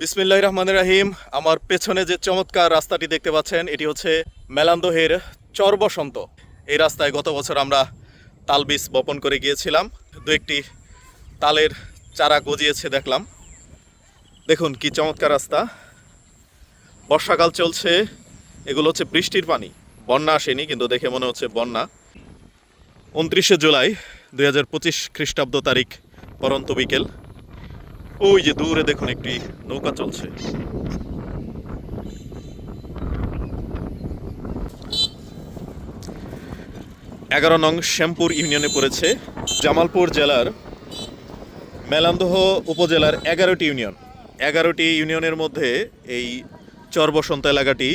বিসমিল্লাহ রহমান রাহিম। আমার পেছনে যে চমৎকার রাস্তাটি দেখতে পাচ্ছেন, এটি হচ্ছে মেলান্দহের চর বসন্ত এই রাস্তায় গত বছর আমরা তাল বীজ বপন করে গিয়েছিলাম। দু একটি তালের চারা গজিয়েছে দেখলাম। দেখুন কি চমৎকার রাস্তা। বর্ষাকাল চলছে, এগুলো হচ্ছে বৃষ্টির পানি। বন্যা আসেনি, কিন্তু দেখে মনে হচ্ছে বন্যা। উনত্রিশে জুলাই দুই হাজার পঁচিশ খ্রিস্টাব্দ তারিখ, পরন্ত বিকেল। ওই যে দূরে দেখুন একটি নৌকা চলছে। এগারো নং শ্যামপুর ইউনিয়নে পড়েছে জামালপুর জেলার মেলান্দহ উপজেলার এগারোটি ইউনিয়ন। এগারোটি ইউনিয়নের মধ্যে এই চরবসন্ত এলাকাটি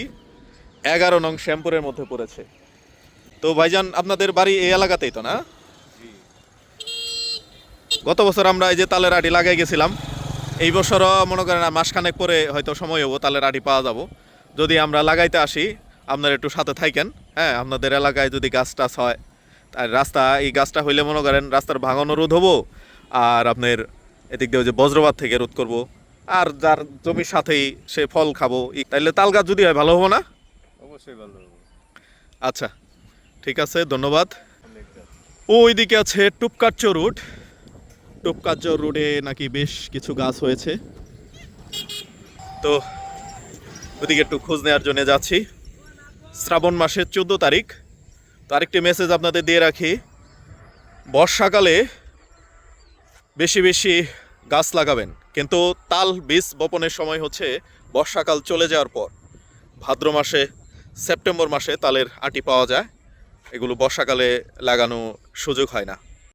এগারো নং শ্যামপুরের মধ্যে পড়েছে। তো ভাইজান আপনাদের বাড়ি এই এলাকাতেই তো না? গত বছর আমরা এই যে তালের আটি লাগাই গেছিলাম এই বছরও মনে করেন আর মাসখানেক পরে হয়তো সময় হব তাহলে রাডি পাওয়া যাব। যদি আমরা লাগাইতে আসি আপনারা একটু সাথে থাকেন হ্যাঁ? আপনাদের এলাকায় যদি গাছ টাছ হয় আর রাস্তা এই গাছটা হইলে মনে করেন রাস্তার ভাঙানো রোধ হব আর আপনার এদিক দিয়ে যে বজ্রপাত থেকে রোধ করব আর যার জমির সাথেই সে ফল খাব তাইলে তাল গাছ যদি হয় ভালো হব না? অবশ্যই ভালো হবে। আচ্ছা ঠিক আছে ধন্যবাদ। ওই দিকে আছে টুপকাচ্চ রুট টুপকাচ্চ রোডে নাকি বেশ কিছু গাছ হয়েছে। তো ওদিকে একটু খোঁজ নেওয়ার জন্য যাচ্ছি। শ্রাবণ মাসের চোদ্দ তারিখ। তো আরেকটি মেসেজ আপনাদের দিয়ে রাখি। বর্ষাকালে বেশি বেশি গাছ লাগাবেন। কিন্তু তাল বীজ বপনের সময় হচ্ছে বর্ষাকাল চলে যাওয়ার পর। ভাদ্র মাসে, সেপ্টেম্বর মাসে তালের আটি পাওয়া যায়। এগুলো বর্ষাকালে লাগানো সুযোগ হয় না।